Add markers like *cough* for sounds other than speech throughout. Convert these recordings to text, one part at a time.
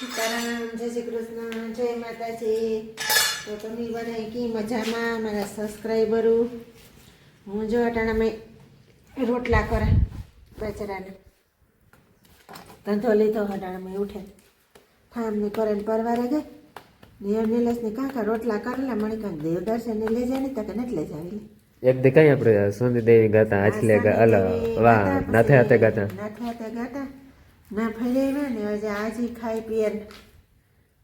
સીતારામ જય શ્રી કૃષ્ણ જય માતાજી. તો તમે બધા કી મજામાં? મારા સબસ્ક્રાઈબરો હું જો અટાણા મેં રોટલા કરે બેચરાને ધંધો લીધો અટાણા મેં ઉઠે. ફાર્મને કરે ને પરવારે ગઈ. ને કાકા રોટલા કરેલા મને કાંક દેવદર્શન ને લઈ જાય ને તકે નથી લઈ જાવી એક દેખાય આપણે સુંદી દેવી ગાતા આછલે અલ વાહ નાથે હાથે ગાતા. નાથે હાથે ગાતા. ના ફર્યા ને હજી આજે ખાઈ પીએ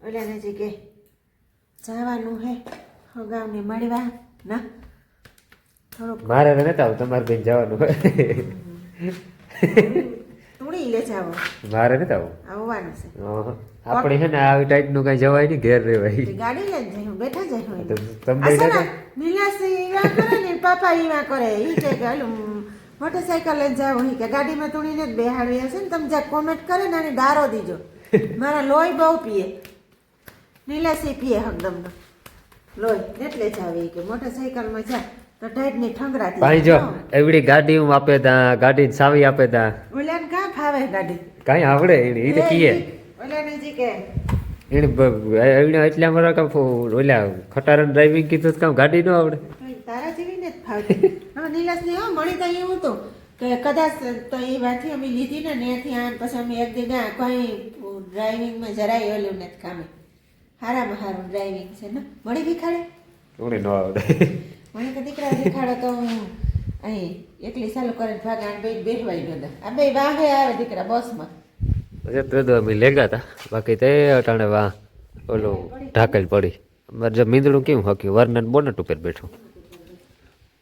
ઓલાને હજી કે જવાનું હે હગાવને મળવા. ના? થોડુંક મારે તો નતા આવું તમારે બેન જવાનું તુણી લે જાવો મારે નતા આવું. આવવાનું છે. આપણે છે ને આવી ટાઈપનું કઈ જવાય નહીં ઘેર રહેવાય. ગાડી લઈને જઈ બેઠા જઈ તમે બેઠા? નીલાસી ઈવા કરે ને પાપા ઈવા કરે ઈ કે કે હાલું મોટરસાયકલ લઈને જાવ અહીં કે ગાડીમાં તુણીને જ બેહાડવી હશે ને તમે જ્યાં કોમેન્ટ કરે ને એને ડારો દીજો. *laughs* મારા લોહી બહુ પીએ. નીલાસી પીએ હકદમનો લોહી એટલે જ આવી કે મોટરસાયકલમાં જા તો ટાઈટની ઠંગરાતી ભાઈ જો એવડી ગાડી હું આપે તા ગાડી સાવી આપે તા. ઓલાને કાં ફાવે ગાડી? કઈ આવડે એને એ તો કીએ. ઓલાને જી કે. એને બ- એટલા મારા કામ ઓલા ખટારા ડ્રાઇવિંગ કીધું કામ ગાડી ન આવડે. ને જ ફાવતી. હા નીલાસને હા મળી તો એવું તો કે કદાચ તો એ વાથી અમે લીધી ને ત્યાંથી આ પછી અમે એક દી ગયા કઈ ડ્રાઇવિંગમાં જરાય ઓલું નથી કામે. હારામાં હારું ડ્રાઇવિંગ છે ને? મળી ભીખાડે? મને ન આવડે. મને કે દીકરા દેખાડો તો હું અહીં એકલી ચાલુ કરીને ભાગાણ બે બેહવાઈ ગયો. આ બે વાહે આવે દીકરા બસમાં. તો તો અમે લેગા હતા બાકી તે અટાણે વાહ ઓલું ઢાકેલ પડી. મારે જે મીંદડું કેવું હક્યું? વરના બોનટ ઉપર બેઠું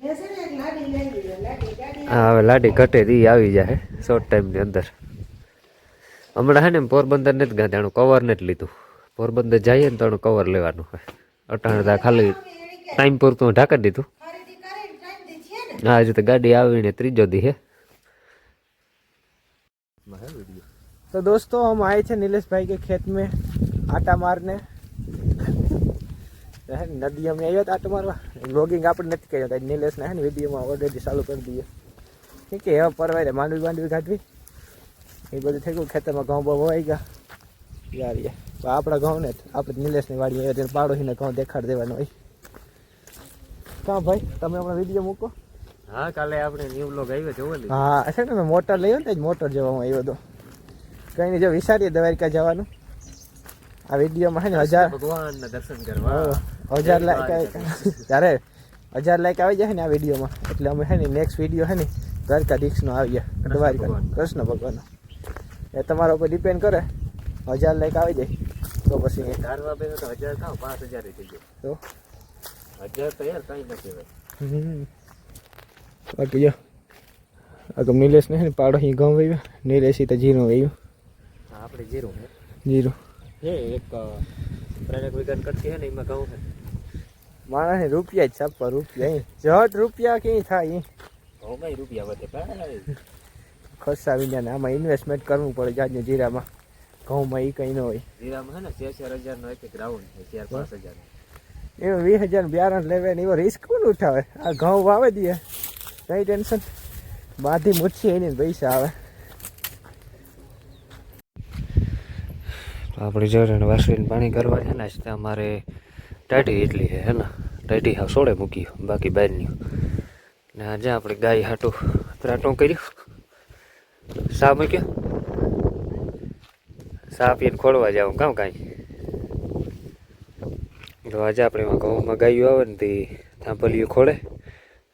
એ છે ને એક લાડી લઈ લીધો લાડી ગાડી હા હવે લાડી ઘટે એ આવી જાય શોર્ટ ટાઈમની અંદર. હમણાં હે ને પોરબંદર નથી ગાંધાણું કવર ને જ લીધું. પોરબંદર જઈએ ને તો કવર લેવાનું હોય અટાણે ખાલી ટાઈમ પૂરતું ઢાંકી દીધું. હા, હજુ તો ગાડી આવીને ત્રીજો દી હે. તો દોસ્તો હમ આએ છે નિલેશભાઈ કે ખેત મેં આટા મારને. નદી અમે આવ્યા હતા આટા મારવા. વ્લોગિંગ આપણે નથી કર્યું નિલેશને હે ને વિડીયોમાં ઓલરેડી ચાલુ કરી દઈએ ઠીક છે હવે પરવાય માંડવી માંડવી કાઢવી. એ બધું થઈ ગયું ખેતરમાં ઘઉં બહુ વવાઈ ગયા. યાર આપણા ઘઉં ને આપણે નિલેશની વાડી હોય તેને પાડોશીને ઘઉં દેખાડ દેવાનો હોય. કાં ભાઈ તમે હમણાં વીડિયો મૂકો? હા કાલે આપણે ન્યુ બ્લોગ આવ્યો જોવો ને. હા છે ને મેં મોટર લઈ ને મોટર જવામાં આવ્યો હતો. કંઈ નહીં જો વિચારીએ દ્વારિકા જવાનું. આ વિડીયોમાં છે ને હજાર ભગવાનના દર્શન કરવા. હજાર લાઈક ત્યારે હજાર લાઈક આવી જાય ને આ વિડીયોમાં. એટલે અમે છે ને નેક્સ્ટ વીડિયો છે ને દ્વારકા આવી ગયા દ્વારકા. કૃષ્ણ ભગવાનનો. એ તમારા ઉપર ડિપેન્ડ કરે. હજાર લાઈક આવી જાય. તો પછી ધારવા બે તો હજાર થાવ પાંચ હજાર થઈ ગયો. તો? હજાર તો યાર કઈ નથી કહેવાય બાકી જો આ ગમ નિલેશ ને પાડો અહીં ગમ વાવ્યું નિલેશી તો જીરું વાવ્યું આપણે જીરું જીરું હે એક પ્રાણક વિજ્ઞાન કરતી હે ને એમાં ઘઉં માણસ રૂપિયા જ છાપવા રૂપિયા જટ રૂપિયા ક્યાંય થાય ઘઉંમાં રૂપિયા વધે પણ. ખસા વિના આમાં ઇન્વેસ્ટમેન્ટ કરવું પડે જાજને જીરામાં. ઘઉંમાં એ કંઈ ન હોય. જીરામાં હે ને ચાર ચાર હજાર નો એક એક રાઉન્ડ છે ચાર પાંચ હજાર એમાં વીસ હજાર બિયારણ લેવે ને એવો રિસ્ક કોણ ઉઠાવે? આ ઘઉં વાવે દે. કઈ ટેન્શન બાંધી મૂછી એની પૈસા આવે. આપણે જો વાસળીને પાણી કરવા છે ને અમારે ટાઢી એટલી છે ને? ટાઢી હા સોળે મૂકી બાકી બહારની ને આજે આપણે ગાય હાટું ત્રાટું કર્યું. સા મૂક્યો? સા પીને ખોળવા જાવ, કામ કાંઈ. તો આજે આપણે એમાં ઘઉંમાં ગાયું આવે ને તે થાંભલિયું ખોળે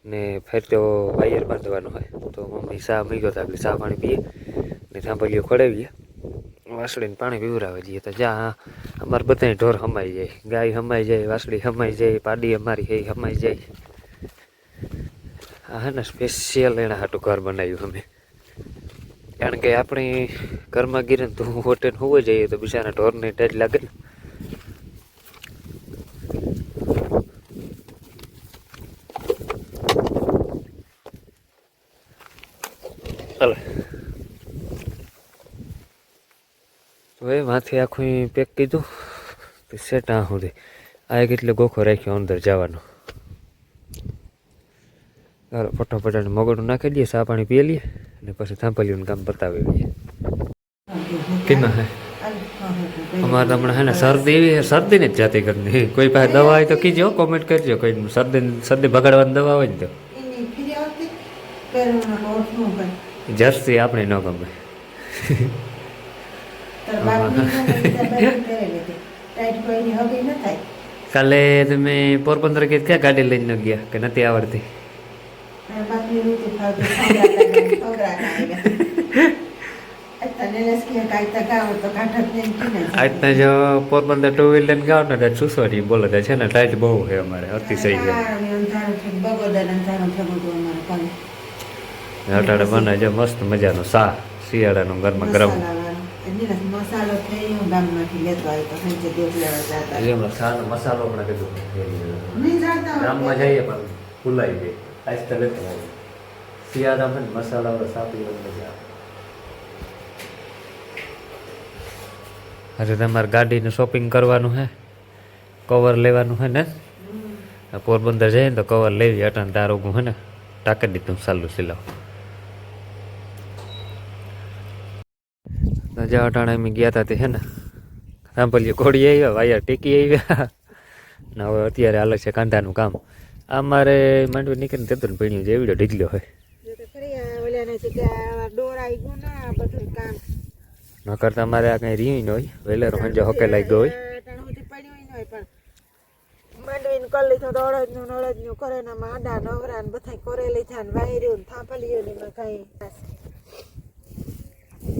ને ફેર તો વાયર બાંધવાનું હોય. તો મમ્મી સા મૂક્યો હતા આપણે પાણી પીએ ને થાંભલિયું ખોડાવીએ વાસળીને પાણી પીવરાવી જઈએ તો જ્યાં અમારે બધાય ઢોર હમાઈ જાય. ગાય હમાઈ જાય, વાસળી હમાઈ જાય, પાડી અમારી હે, હમાઈ જાય. હે ને સ્પેશિયલ એના હાટું ઘર બનાવ્યું અમે. કારણ કે આપણે ઘરમાં ગીરે તો હોટેલ હોવું જઈએ તો બીજાના ઢોરને ટચ લાગે ને. ચાલે તો એ માથે આખું પેક કીધું. સેટ સુધી આ એક એટલે ગોખો રાખ્યો અંદર જવાનો. ચાલો ફટાફટ મગડું નાખી દઈએ ચા પાણી પી લઈએ અને પછી થાંભલીનું કામ પતાવી દઈએ કેમાં હે હા અમારે હમણાં હે ને શરદી એવી છે શરદી ને જ જાતી કરી કોઈ પાસે દવા હોય તો કીજો કોમેન્ટ કરજો કોઈ શરદી શરદી બગાડવાની દવા હોય ને તો જર્સી આપણે ન ગમે કાલે તમે પોરબંદર કે ક્યાં ગાડી લઈને ગયા કે નથી આવડતી મારા બાપની ઋતુ ફાવતી ખવડાવતા ખવડાવતા આવ્યા તને લસ કે કાંઈ તગાવો તો કાઢત ને કીને આજના જો પોરબંદર ટુ વ્હીલર લઈને ગાવ ને તો ચૂસવાની બોલે તે છે ને ટાઈટ બહુ છે અમારે અતિશય છે અંધારું થયું બગોદર અંધારું થયું હતું અમારે કાલે અટાડે બને છે મસ્ત મજાનો સા શિયાળાનું ગરમા ગરમ મસાલો થઈ ગામમાંથી લેતો આવ્યો તો સાંજે દૂધ જતા મસાલો પણ કીધું. ગામમાં જઈએ પણ ભૂલાઈ ગઈ મસાલા શાહ પીવાની મજા આવે અરે તમારે ગાડીનું શોપિંગ કરવાનું હે. કવર લેવાનું હે ને? પોરબંદર જઈએ ને તો કવર લેવી અટાણ તાર ઓગું હે ને? ટાંકી દીધું સાલું સિલાવ. રજા અટાણે અમે ગયા હતા તે હે ને? સાંભળીએ ઘોડી આવ્યા વાયા ટેકી આવ્યા. ને હવે અત્યારે હાલે છે કાંધાનું કામ. આ મારે માંડવી નીકળીને તેતું પીણ્યું છે એવડો ઢીકલ્યો હોય. ગયું નકર તમારે આ કંઈ રહ્યું ન હોય વહેલેરો સાંજે હોકે પડ્યું ન હોય પણ માંડવીને કરી લીધું તો અડદનું અડદનું કરે ને આમાં આડા નવરા ને બધા કરે લીધા ને વાયર્યું ને થાંભલ્યું ને એમાં કાંઈ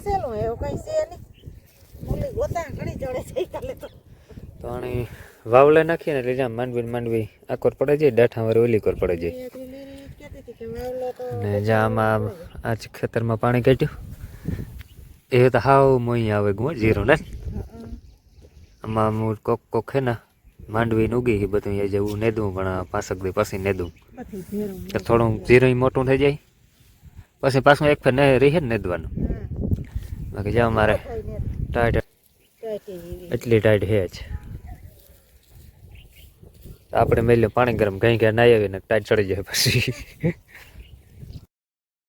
સેલું એવું કઈ છે નહીં. મૂલી ગોતા ઘણી છે કાલે તો. વાવલે નાખીએ ને એટલે જ્યાં માંડવી માંડવી આ કોર પડે જાય દાઠા વાળી ઓલી કોર પડે જાય. ને જ્યાં આમાં આજ ખેતરમાં પાણી કાઢ્યું એ તો હાવ મોઈ આવે ગું જીરો ને. આમાં આમ કોક કોક હે ને માંડવી ને ઉગી બધું એ જેવું નેદું પણ પાસક દે પછી કે થોડું જીરું મોટું થઈ જાય પછી પાછું એક ફેર ને રહી ને નેદવાનું. બાકી જાવ મારે ટાઈટ એટલી ટાઈટ હે જ. આપણે મેલ્યું પાણી ગરમ કઈ ક્યાં ના આવીને ટાઈટ ચડી જાય પછી.